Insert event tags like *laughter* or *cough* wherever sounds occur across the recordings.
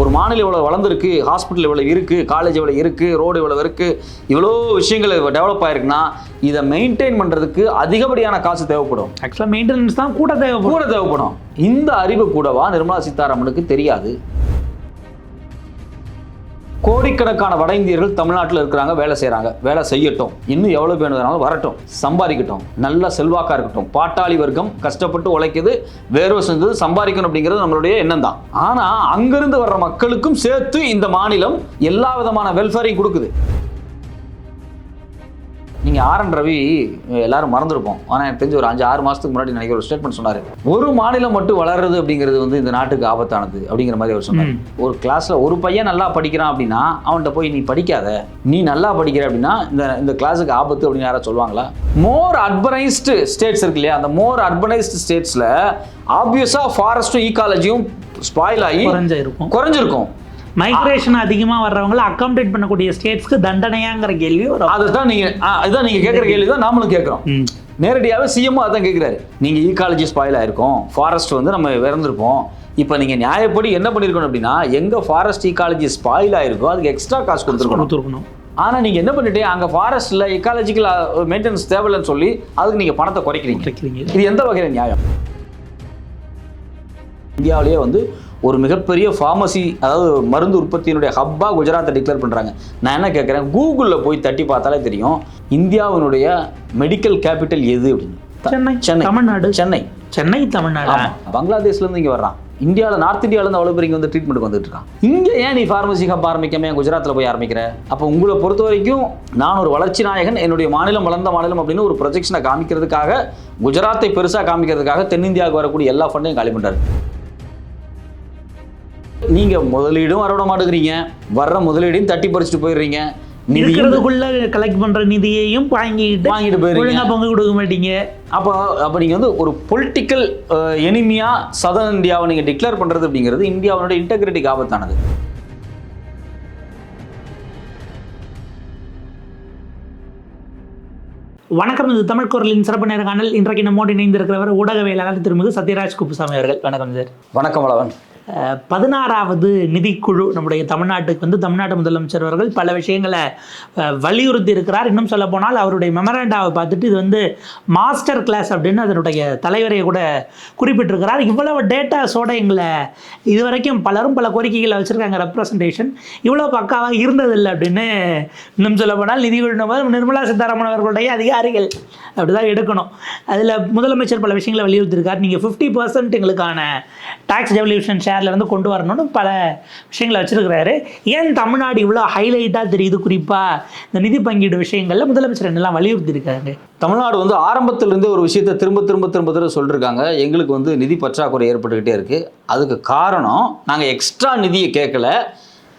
ஒரு மாநிலம் இவ்வளோ வளர்ந்துருக்கு ஹாஸ்பிட்டல் இவ்வளோ இருக்குது காலேஜ் இவ்வளோ இருக்குது ரோடு இவ்வளோ இருக்குது இவ்வளோ விஷயங்கள் டெவலப் ஆயிருக்குன்னா இதை மெயின்டைன் பண்ணுறதுக்கு அதிகப்படியான காசு தேவைப்படும். ஆக்சுவலாக மெயின்டெனன்ஸ் தான் கூட தேவைப்படும். கூட தேவைப்படும். இந்த அறிவு கூடவா நிர்மலா சீதாராமனுக்கு தெரியாது. கோடிக்கணக்கான வட இந்தியர்கள் தமிழ்நாட்டில் இருக்கிறாங்க வேலை செய்கிறாங்க வேலை செய்யட்டும். இன்னும் எவ்வளோ பேர் வேணாலும் வரட்டும். சம்பாதிக்கட்டும். நல்ல செல்வாக்கா இருக்கட்டும். பாட்டாளி வர்க்கம் கஷ்டப்பட்டு உழைக்குது வேர்வை செஞ்சது சம்பாதிக்கணும் அப்படிங்கிறது நம்மளுடைய எண்ணம் தான் ஆனால் அங்கிருந்து வர்ற மக்களுக்கும் சேர்த்து இந்த மாநிலம் எல்லா விதமான வெல்ஃபேரையும் கொடுக்குது. நீங்கள் ஆர் என் ரவி எல்லாரும் மறந்துருப்போம். ஆனால் எனக்கு தெரிஞ்ச ஒரு அஞ்சு ஆறு மாதத்துக்கு முன்னாடி நினைக்கிற ஒரு ஸ்டேட்மெண்ட் சொன்னார். ஒரு மாநிலம் மட்டும் வளர்றது அப்படிங்கிறது வந்து இந்த நாட்டுக்கு ஆபத்தானது அப்படிங்கிற மாதிரி அவர் சொன்னார். ஒரு கிளாஸில் ஒரு பையன் நல்லா படிக்கிறான் அப்படின்னா அவன்கிட்ட போய் நீ படிக்காத. நீ நல்லா படிக்கிற அப்படின்னா இந்த இந்த கிளாஸுக்கு ஆபத்து அப்படின்னு யாராவது சொல்லுவாங்களா? மோர் அர்பனைஸ்டு ஸ்டேட்ஸ் இருக்கு இல்லையா? அந்த மோர் அர்பனைஸ்டு ஸ்டேட்ஸில் ஆப்வியஸாக ஃபாரஸ்ட்டும் ஈகாலஜியும் ஸ்பாயில் ஆகி குறைஞ்ச இருக்கும் குறைஞ்சிருக்கும். மைக்ரேஷன் அதிகமா வர்றவங்கள அக்காமடேட் பண்ணக்கூடிய ஸ்டேட்ஸ்க்கு தண்டனையாங்கிற கேள்வி வரும். அதுதான் நீங்கள் அதுதான் நீங்கள் கேட்குற கேள்வி தான் நாமளும் கேட்குறோம். நேரடியாகவே சிஎம் அதான் கேட்குறாரு. நீங்கள் ஈகாலஜி ஸ்பாயில் ஆயிருக்கோம் ஃபாரஸ்ட் வந்து நம்ம இறந்துருப்போம். இப்போ நீங்கள் நியாயப்படி என்ன பண்ணியிருக்கணும் அப்படின்னா எங்கே ஃபாரஸ்ட் ஈகாலஜி ஸ்பாயில் ஆயிருக்கோ அதுக்கு எக்ஸ்ட்ரா காசு கொடுத்துருக்கணும். கொடுத்துருக்கணும். ஆனால் நீங்கள் என்ன பண்ணிட்டே அங்கே ஃபாரஸ்ட்டில் இக்காலஜிக்கல் மெயின்டெனன்ஸ் தேவையில்லைன்னு சொல்லி அதுக்கு நீங்கள் பணத்தை குறைக்கிறீங்க. இது எந்த வகையில் நியாயம்? இந்தியாவிலேயே வந்து ஒரு மிகப்பெரிய ஃபார்மசி அதாவது மருந்து உற்பத்தியினுடைய ஹப்பாக குஜராத்தை டிக்ளேர் பண்ணுறாங்க நான் என்ன கேட்குறேன்? கூகுளில் போய் தட்டி பார்த்தாலே தெரியும் இந்தியாவினுடைய மெடிக்கல் கேபிட்டல் எது அப்படின்னு? சென்னை சென்னை. தமிழ்நாடு. சென்னை. சென்னை தமிழ்நாடு. பங்களாதேஷ்லேருந்து இங்கே வர்றான். இந்தியாவில் நார்த் இந்தியாவிலேருந்து அவ்வளோ பேர் இங்கே வந்து ட்ரீட்மெண்ட் வந்துட்டு இருக்கான். இங்கே ஏன் நீ ஃபார்மசி ஹப் ஆரம்பிக்காம ஏன் குஜராத்தில் போய் ஆரம்பிக்கிற? அப்போ உங்களை பொறுத்த வரைக்கும் நான் ஒரு வளர்ச்சி நாயகன் என்னுடைய மாநிலம் வளர்ந்த மாநிலம் அப்படின்னு ஒரு ப்ரொஜெக்ஷனை காமிக்கிறதுக்காக குஜராத்தை பெருசாக காமிக்கிறதுக்காக தென்னிந்தியாவுக்கு வரக்கூடிய எல்லா ஃபண்டையும் காலி பண்ணுறாரு நீங்கள் முதலீடும் வரவிட மாட்டேங்கிறீங்க வர்ற முதலீடையும் தட்டி பறிச்சுட்டு போயிடுறீங்க. இருக்கிறதுக்குள்ள கலெக்ட் பண்ற நிதியையும் வாங்கிட்டு வாங்கிட்டு போயிடுறீங்க. ஒழுங்கா பங்கு கொடுக்க மாட்டீங்க. அப்போ அப்போ நீங்கள் வந்து ஒரு பொலிட்டிக்கல் எனிமியாக சதர்ன் இந்தியாவை நீங்கள் டிக்ளேர் பண்ணுறது அப்படிங்கிறது இந்தியாவுடைய இன்டெகிரிட்டிக்கு ஆபத்தானது. வணக்கம் இது தமிழ் குரலின் சிறப்பு நேர்காணல் இன்றைக்கு நம்மோடு இணைந்திருக்கிறவர் ஊடகவியலாளர் திருமிகு சத்யராஜ் குப்புசாமி அவர்கள். வணக்கம் சார். வணக்கம் வளவன். பதினாறாவது நிதிக்குழு நம்முடைய தமிழ்நாட்டுக்கு வந்து தமிழ்நாட்டு முதலமைச்சர் அவர்கள் பல விஷயங்களை வலியுறுத்தி இருக்கிறார். இன்னும் சொல்ல போனால் அவருடைய மெமரண்டாவை பார்த்துட்டு இது வந்து மாஸ்டர் கிளாஸ் அப்படின்னு அதனுடைய தலைவரை கூட குறிப்பிட்டிருக்கிறார். இவ்வளவு டேட்டாஸோட எங்களை இதுவரைக்கும் பலரும் பல கோரிக்கைகளை வச்சுருக்காங்க ரெப்ரசன்டேஷன் இவ்வளோ பக்காவாக இருந்ததில்லை அப்படின்னு இன்னும் சொல்ல போனால் நம்ம நிர்மலா சீதாராமன் அவர்களுடைய அதிகாரிகள் அப்படிதான் எடுக்கணும். அதில் முதலமைச்சர் பல விஷயங்களை வலியுறுத்திருக்கார் நீங்கள் ஃபிஃப்டி பர்சன்ட் எங்களுக்கான டாக்ஸ் டெவல்யூஷன் ஷேர்லேருந்து கொண்டு வரணும்னு பல விஷயங்களை வச்சுருக்கிறாரு. ஏன் தமிழ்நாடு இவ்வளோ ஹைலைட்டாக தெரியுது? குறிப்பாக இந்த நிதி பங்கீடு விஷயங்களில் முதலமைச்சர் என்னெல்லாம் வலியுறுத்தியிருக்காரு? தமிழ்நாடு வந்து ஆரம்பத்திலிருந்தே ஒரு விஷயத்தை திரும்ப திரும்ப திரும்ப திரும்ப சொல்லியிருக்காங்க எங்களுக்கு வந்து நிதி பற்றாக்குறை ஏற்பட்டுக்கிட்டே இருக்குது அதுக்கு காரணம் நாங்கள் எக்ஸ்ட்ரா நிதியை கேட்கல.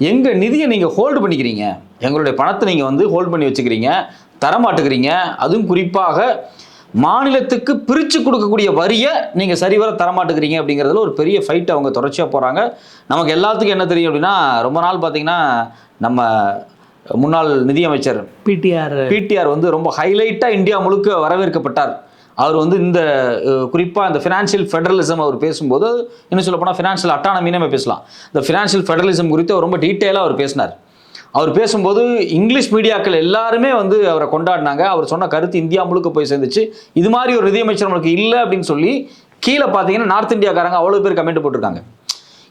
எங்கள் நிதியை நீங்கள் ஹோல்டு பண்ணிக்கிறீங்க. எங்களுடைய பணத்தை நீங்கள் வந்து ஹோல்ட் பண்ணி வச்சுக்கிறீங்க. தரமாட்டுக்கிறீங்க அதுவும் குறிப்பாக மாநிலத்துக்கு பிரித்து கொடுக்கக்கூடிய வரியை நீங்கள் சரிவர தரமாட்டுக்கிறீங்க அப்படிங்கிறதுல ஒரு பெரிய ஃபைட் அவங்க தொடர்ச்சியாக போகிறாங்க நமக்கு எல்லாத்துக்கும் என்ன தெரியும் அப்படின்னா ரொம்ப நாள் பார்த்தீங்கன்னா நம்ம முன்னாள் நிதியமைச்சர் பிடிஆர். பிடிஆர் வந்து ரொம்ப ஹைலைட்டாக இந்தியா முழுக்க வரவேற்கப்பட்டார். அவர் வந்து இந்த குறிப்பாக இந்த ஃபினான்ஷியல் ஃபெடரலிசம் அவர் பேசும்போது இன்னும் சொல்ல போனால் ஃபினான்ஷியல் அட்டானமின்னு நம்ம பேசலாம். இந்த ஃபினான்ஷியல் ஃபெடரலிசம் குறித்து அவர் ரொம்ப டீட்டெயிலாக அவர் பேசினார். அவர் பேசும்போது இங்கிலீஷ் மீடியாக்கள் எல்லாருமே வந்து அவரை கொண்டாடினாங்க. அவர் சொன்ன கருத்து இந்தியா முழுக்க போய் சேர்ந்துச்சு. இது மாதிரி ஒரு நிதியமைச்சர் நம்மளுக்கு இல்லை அப்படின்னு சொல்லி கீழே பார்த்தீங்கன்னா நார்த் இந்தியாக்காரங்க அவ்வளோ பேர் கமெண்ட் போட்டிருக்காங்க.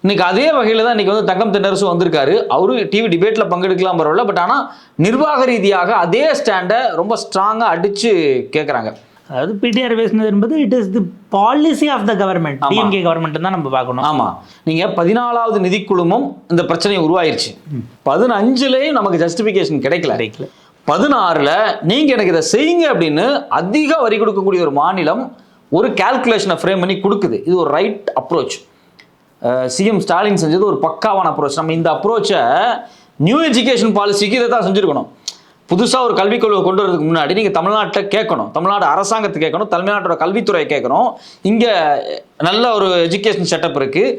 இன்னைக்கு அதே வகையில் தான் இன்னைக்கு வந்து தங்கம் தென்னரசு வந்திருக்காரு. அவரு டிவி டிபேட்டில் பங்கெடுக்கலாம் பரவாயில்ல. பட் ஆனால் நிர்வாக ரீதியாக அதே ஸ்டாண்டை ரொம்ப ஸ்ட்ராங்காக அடித்து கேட்குறாங்க அதாவது பிடிஆர் பேசினது என்பது it is the policy of the government DMK government தான் நம்ம பார்க்கணும். ஆமாம் நீங்கள் பதினாலாவது நிதிக்குழுமம் இந்த பிரச்சனை உருவாயிருச்சு. பதினஞ்சுலேயும் நமக்கு ஜஸ்டிஃபிகேஷன் கிடைக்கல. கிடைக்கல. பதினாறில் நீங்கள் எனக்கு இதை செய்யுங்க அப்படின்னு அதிக வரி கொடுக்கக்கூடிய ஒரு மாநிலம் ஒரு கால்குலேஷனை ஃப்ரேம் பண்ணி கொடுக்குது. இது ஒரு ரைட் அப்ரோச் சிஎம் ஸ்டாலின் செஞ்சது ஒரு பக்காவான அப்ரோச் நம்ம இந்த அப்ரோச்சை நியூ எஜுகேஷன் பாலிசிக்கு இதை தான் செஞ்சுருக்கணும். புதுசாக ஒரு கல்விக் கொள்கை கொண்டு வரதுக்கு முன்னாடி நீங்கள் தமிழ்நாட்டில் கேட்கணும். தமிழ்நாடு அரசாங்கத்தை கேட்கணும். தமிழ்நாட்டோட கல்வித்துறையை கேட்கணும். இங்கே நல்ல ஒரு எஜுகேஷன் செட்டப் இருக்குது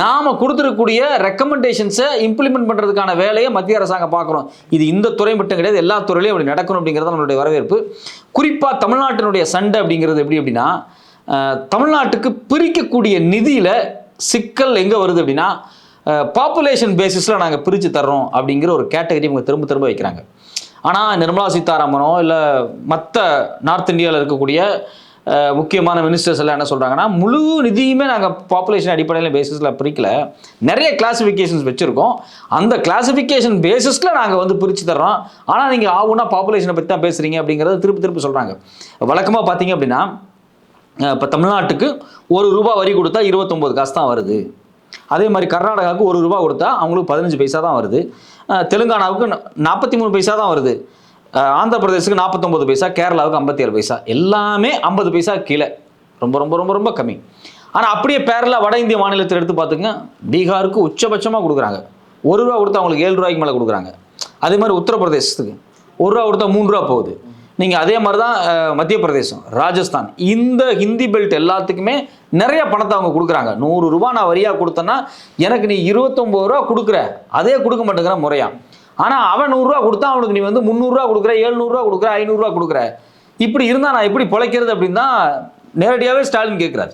நாம் கொடுத்துருக்கக்கூடிய ரெக்கமெண்டேஷன்ஸை இம்ப்ளிமெண்ட் பண்ணுறதுக்கான வேலையை மத்திய அரசாங்கம் பார்க்குறோம் இது இந்த துறை மட்டும் கிடையாது எல்லா துறையிலையும் அப்படி நடக்கணும் அப்படிங்கிறது தான் நம்மளுடைய வரவேற்பு. குறிப்பாக தமிழ்நாட்டினுடைய சண்டை அப்படிங்கிறது எப்படி அப்படின்னா தமிழ்நாட்டுக்கு பிரிக்கக்கூடிய நிதியில் சிக்கல் எங்கே வருது அப்படின்னா பாப்புலேஷன் பேசிஸில் நாங்கள் பிரித்து தர்றோம் அப்படிங்கிற ஒரு கேட்டகரி இவங்க திரும்ப திரும்ப வைக்கிறாங்க. ஆனால் நிர்மலா சீதாராமனோ இல்லை மற்ற நார்த் இந்தியாவில் இருக்கக்கூடிய முக்கியமான மினிஸ்டர்ஸ் எல்லாம் என்ன சொல்கிறாங்கன்னா முழு நிதியுமே நாங்கள் பாப்புலேஷன் அடிப்படையில் பேசிஸில் பிரிக்கல. நிறைய கிளாஸிஃபிகேஷன்ஸ் வச்சுருக்கோம். அந்த கிளாஸிஃபிகேஷன் பேசிஸில் நாங்கள் வந்து பிரித்து தர்றோம். ஆனால் நீங்கள் ஆகுனா பாப்புலேஷனை பற்றி தான் பேசுகிறீங்க அப்படிங்கிறத திருப்பி திருப்பி சொல்கிறாங்க வழக்கமாக பார்த்தீங்க அப்படின்னா இப்போ தமிழ்நாட்டுக்கு ஒரு ரூபா வரி கொடுத்தா இருபத்தொம்போது காசு தான் வருது. அதே மாதிரி கர்நாடகாவுக்கு ஒரு ரூபா கொடுத்தா அவங்களுக்கு பதினஞ்சு பைசா தான் வருது. தெலுங்கானாவுக்கு நாற்பத்தி மூணு பைசா தான் வருது. ஆந்திர பிரதேசத்துக்கு நாற்பத்தொம்பது பைசா கேரளாவுக்கு ஐம்பத்தி ஏழு பைசா. எல்லாமே ஐம்பது பைசா கீழே. ரொம்ப ரொம்ப ரொம்ப ரொம்ப கம்மி. ஆனால் அப்படியே பேரலாக வட இந்திய மாநிலத்தில் எடுத்து பார்த்துங்க பீகாருக்கு உச்சபட்சமாக கொடுக்குறாங்க. ஒரு ரூபா கொடுத்தா அவங்களுக்கு ஏழு ரூபாய்க்கு மேலே கொடுக்குறாங்க. அதே மாதிரி உத்தரப்பிரதேசத்துக்கு. ஒரு ரூபா கொடுத்தா மூணு ரூபா போகுது. நீங்கள் அதே மாதிரி தான் மத்திய பிரதேசம் ராஜஸ்தான். இந்த ஹிந்தி பெல்ட் எல்லாத்துக்குமே நிறைய பணத்தை அவங்க கொடுக்குறாங்க. நூறு ரூபா நான் வரியாக கொடுத்தேன்னா எனக்கு நீ இருபத்தொம்பது ரூபா கொடுக்குற. அதே கொடுக்க மாட்டேங்கிற முறையா. ஆனால் அவன் நூறுரூவா கொடுத்தா அவனுக்கு நீ வந்து முந்நூறுரூவா கொடுக்குற ஏழ்நூறுரூவா கொடுக்குற ஐநூறுரூவா கொடுக்குற. இப்படி இருந்தால் நான் எப்படி பிழைக்கிறது அப்படின்னு தான் நேரடியாகவே ஸ்டாலின் கேட்குறாரு.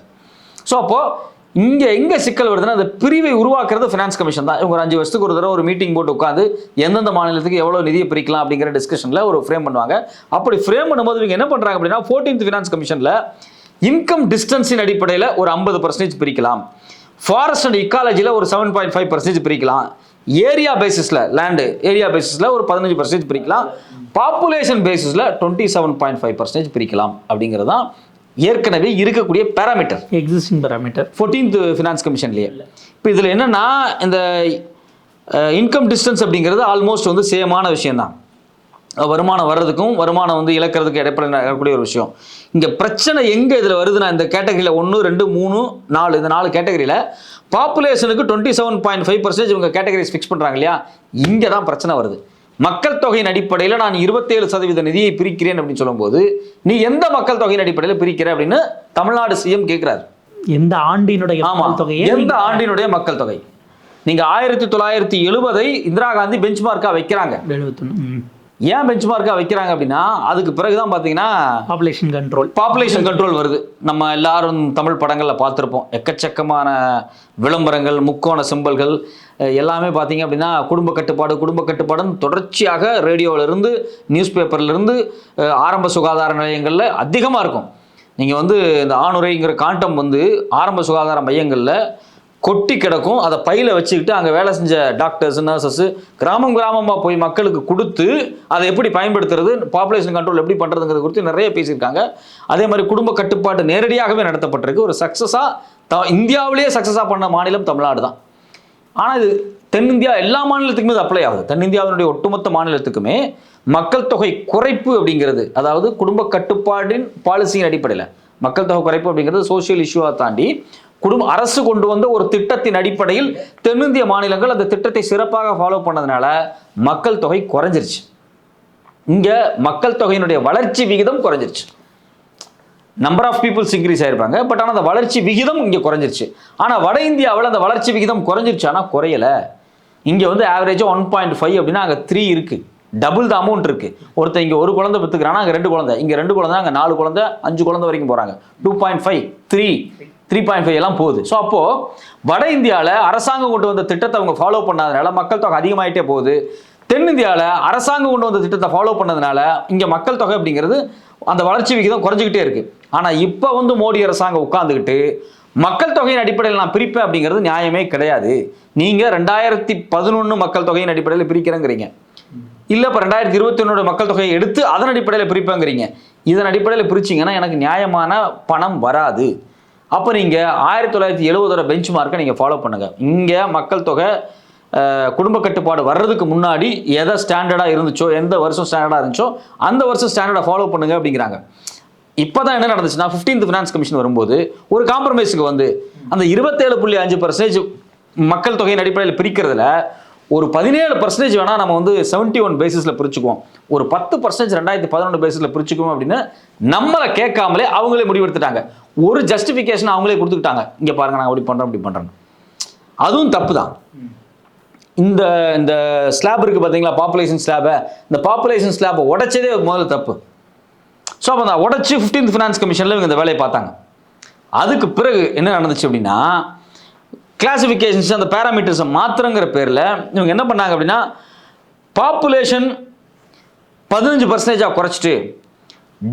ஸோ அப்போது இங்கே எங்கே சிக்கல் வருதுன்னா அந்த பிரிவை உருவாக்குறது ஃபினான்ஸ் கமிஷன் தான். இவங்க ஒரு அஞ்சு வருஷத்துக்கு ஒரு தடவை ஒரு மீட்டிங் போட்டு உட்காந்து எந்தெந்த மாநிலத்துக்கு எவ்வளோ நிதியை பிரிக்கலாம் அப்படிங்கிற டிஸ்கஷனில் ஒரு ஃப்ரேம் பண்ணுவாங்க. அப்படி ஃப்ரேம் பண்ணும்போது இவங்க என்ன பண்ணுறாங்க அப்படின்னா ஃபோர்டீன்த் ஃபினான்ஸ் கமிஷனில் இன்கம் டிஸ்டன்ஸின் அடிப்படையில் ஒரு ஐம்பது பர்சன்டேஜ் பிரிக்கலாம். ஃபாரஸ்ட் அண்ட் இக்காலஜியில் ஒரு செவன் பாயிண்ட் ஃபைவ் பர்சன்டேஜ் பிரிக்கலாம். ஏரியா பேசிஸில் லேண்டு ஏரியா பேசிஸில் ஒரு பதினஞ்சு பர்சன்டேஜ் பிரிக்கலாம். பாப்புலேஷன் பேசிஸில் twenty seven point five percentage பிரிக்கலாம் அப்படிங்கிறது தான் ஏற்கனவே இருக்கக்கூடிய parameter existing parameter fourteenth finance கமிஷன்லேயே இப்போ இதில் என்னன்னா இந்த இன்கம் டிஸ்டன்ஸ் அப்படிங்கிறது ஆல்மோஸ்ட் வந்து சேமான விஷயம்தான். வருமானம் வர்றதுக்கும் வருமானம் வந்து இழக்கிறதுக்கு இடைப்பட நடக்கக்கூடிய ஒரு விஷயம். இங்கே பிரச்சனை எங்கே இதில் வருதுன்னா இந்த கேட்டகரியில் ஒன்று ரெண்டு மூணு நாலு இந்த நாலு கேட்டகரியில் பாப்புலேஷனுக்கு twenty seven point five percentage இவங்க கேட்டகரிஸ் ஃபிக்ஸ் பண்ணுறாங்க இல்லையா? இங்கே தான் பிரச்சனை வருது. மக்கள் தொகையின் அடிப்படையில் நான் இருபத்தேழு சதவீத நிதியை பிரிக்கிறேன் அப்படின்னு சொல்லும்போது நீ எந்த மக்கள் தொகையின் அடிப்படையில் பிரிக்கிற அப்படின்னு தமிழ்நாடு சிஎம் கேட்குறாரு எந்த ஆண்டினுடைய மக்கள் தொகையை எந்த ஆண்டினுடைய மக்கள் தொகை? நீங்க ஆயிரத்தி தொள்ளாயிரத்தி எழுபதை இந்திரா காந்தி பெஞ்ச்மார்க்கா வைக்கிறாங்க. எழுபத்தொன்னு ம். ஏன் பெஞ்ச்மார்க்கா வைக்கிறாங்க அப்படின்னா அதுக்கு பிறகுதான் பாத்தீங்கன்னா பாப்புலேஷன் கண்ட்ரோல் பாப்புலேஷன் கண்ட்ரோல் வருது. நம்ம எல்லாரும் தமிழ் படங்களில் பார்த்துருப்போம். எக்கச்சக்கமான விளம்பரங்கள் முக்கோண சிம்பல்கள் எல்லாமே பார்த்தீங்க அப்படின்னா குடும்ப கட்டுப்பாடு குடும்ப கட்டுப்பாடுன்னு தொடர்ச்சியாக ரேடியோவிலேருந்து நியூஸ் பேப்பர்லேருந்து ஆரம்ப சுகாதார நிலையங்களில் அதிகமாக இருக்கும். நீங்கள் வந்து இந்த ஆணுரைங்கிற காண்டம் வந்து ஆரம்ப சுகாதார மையங்களில் கொட்டி கிடக்கும். அதை பையில வச்சுக்கிட்டு அங்கே வேலை செஞ்ச டாக்டர்ஸ் நர்சஸ் கிராமம் கிராமமாக போய் மக்களுக்கு கொடுத்து அதை எப்படி பயன்படுத்துறது பாப்புலேஷன் கண்ட்ரோல் எப்படி பண்ணுறதுங்கிறது குறித்து நிறைய பேசியிருக்காங்க. அதே மாதிரி குடும்ப கட்டுப்பாடு நேரடியாகவே நடத்தப்பட்டிருக்கு. ஒரு சக்ஸஸாக த இந்தியாவிலேயே சக்ஸஸாக பண்ண மாநிலம் தமிழ்நாடு தான். ஆனால் இது தென்னிந்தியா எல்லா மாநிலத்துக்குமே இது அப்ளை ஆகுது. தென்னிந்தியாவினுடைய ஒட்டுமொத்த மாநிலத்துக்குமே மக்கள் தொகை குறைப்பு அப்படிங்கிறது அதாவது குடும்ப கட்டுப்பாடின் பாலிசியின் அடிப்படையில். மக்கள் தொகை குறைப்பு அப்படிங்கிறது சோஷியல் இஷ்யூவாக தாண்டி குடும்ப அரசு கொண்டு வந்த ஒரு திட்டத்தின் அடிப்படையில் தென்னிந்திய மாநிலங்கள் அந்த திட்டத்தை சிறப்பாக ஃபாலோ பண்ணதுனால மக்கள் தொகை குறைஞ்சிருச்சு. இங்கே மக்கள் தொகையினுடைய வளர்ச்சி விகிதம் குறைஞ்சிருச்சு. நம்பர் ஆஃப் பீப்புள்ஸ் இன்க்ரீஸ் ஆயிருப்பாங்க. பட் ஆனால் அந்த வளர்ச்சி விகிதம் இங்கே குறைஞ்சிருச்சு. ஆனால் வட இந்தியாவில் அந்த வளர்ச்சி விகிதம் குறைஞ்சிருச்சு. ஆனால் குறையலை. இங்கே வந்து ஆவரேஜாக ஒன் பாயிண்ட் ஃபைவ் அப்படின்னா அங்கே த்ரீ இருக்குது டபுள் த அமௌண்ட் இருக்குது ஒருத்தன் இங்கே ஒரு குழந்தை பெற்றுக்கிறானா அங்கே ரெண்டு குழந்தை. இங்கே ரெண்டு குழந்தை அங்கே நாலு குழந்தை அஞ்சு குழந்தை வரைக்கும் போகிறாங்க two point five three three point five எல்லாம் போகுது. ஸோ அப்போது வட இந்தியாவில் அரசாங்கம் கொண்டு வந்த திட்டத்தை அவங்க ஃபாலோ பண்ணாதனால மக்கள் தொகை அதிகமாயிட்டே போகுது. தென்னிந்தியாவில் அரசாங்கம் கொண்டு வந்த திட்டத்தை ஃபாலோ பண்ணதுனால இங்கே மக்கள் தொகை அப்படிங்கிறது அந்த வளர்ச்சி விகிதம் குறைஞ்சிக்கிட்டே இருக்கு. ஆனால் இப்போ வந்து மோடி அரசாங்கம் உட்காந்துக்கிட்டு மக்கள் தொகையின் அடிப்படையில் நான் பிரிப்பேன் அப்படிங்கிறது நியாயமே கிடையாது. நீங்கள் ரெண்டாயிரத்தி பதினொன்று மக்கள் தொகையின் அடிப்படையில் பிரிக்கிறேங்கிறீங்க. இல்லை இப்போ ரெண்டாயிரத்தி இருபத்தி ஒன்னோட மக்கள் தொகையை எடுத்து அதன் அடிப்படையில் பிரிப்பேங்கிறீங்க. இதன் அடிப்படையில் பிரிச்சிங்கன்னா எனக்கு நியாயமான பணம் வராது. அப்போ நீங்கள் ஆயிரத்தி தொள்ளாயிரத்தி எழுபதோட பெஞ்ச் மார்க்கை நீங்கள் ஃபாலோ பண்ணுங்கள் இங்கே மக்கள் தொகை குடும்ப கட்டுப்பாடு வர்றதுக்கு முன்னாடி எதை ஸ்டாண்டர்டாக இருந்துச்சோ எந்த வருஷம் ஸ்டாண்டர்டாக இருந்துச்சோ அந்த வருஷம் ஸ்டாண்டர்டை ஃபாலோ பண்ணுங்க அப்படிங்கிறாங்க. இப்போ தான் என்ன நடந்துச்சுன்னா 15th ஃபினான்ஸ் கமிஷன் வரும்போது ஒரு காம்ப்ரமைஸுக்கு வந்து அந்த இருபத்தேழு புள்ளி அஞ்சு பர்சன்டேஜ் மக்கள் தொகையின் அடிப்படையில் பிரிக்கிறதுல ஒரு பதினேழு பர்சன்டேஜ் வேணால் நம்ம வந்து செவன்ட்டி ஒன் பேசிஸில் பிரிச்சுக்குவோம். ஒரு பத்து பர்சன்டேஜ் ரெண்டாயிரத்தி பதினொன்று பேசிஸில் பிரிச்சுக்குவோம் அப்படின்னு நம்மளை கேட்காமலே அவங்களே முடிவெடுத்துட்டாங்க. ஒரு ஜஸ்டிஃபிகேஷன் அவங்களே கொடுத்துக்கிட்டாங்க. இங்கே பாருங்க நாங்கள் அப்படி பண்ணுறோம் அப்படி பண்ணுறோம் அதுவும் தப்பு தான் இந்த இந்த ஸ்லாப் இருக்குது பார்த்தீங்களா பாப்புலேஷன் ஸ்லாபை இந்த பாப்புலேஷன் ஸ்லாபை உடைச்சதே முதல்ல தப்பு. ஸோ அப்போ அந்த உடச்சி 15th ஃபினான்ஸ் கமிஷனில் இவங்க இந்த வேலையை பார்த்தாங்க. அதுக்கு பிறகு என்ன நடந்துச்சு அப்படின்னா கிளாசிஃபிகேஷன்ஸ் அந்த பேராமீட்டர்ஸை மாத்திரங்கிற பேரில் இவங்க என்ன பண்ணாங்க அப்படின்னா பாப்புலேஷன் பதினஞ்சு பர்சன்டேஜாக குறைச்சிட்டு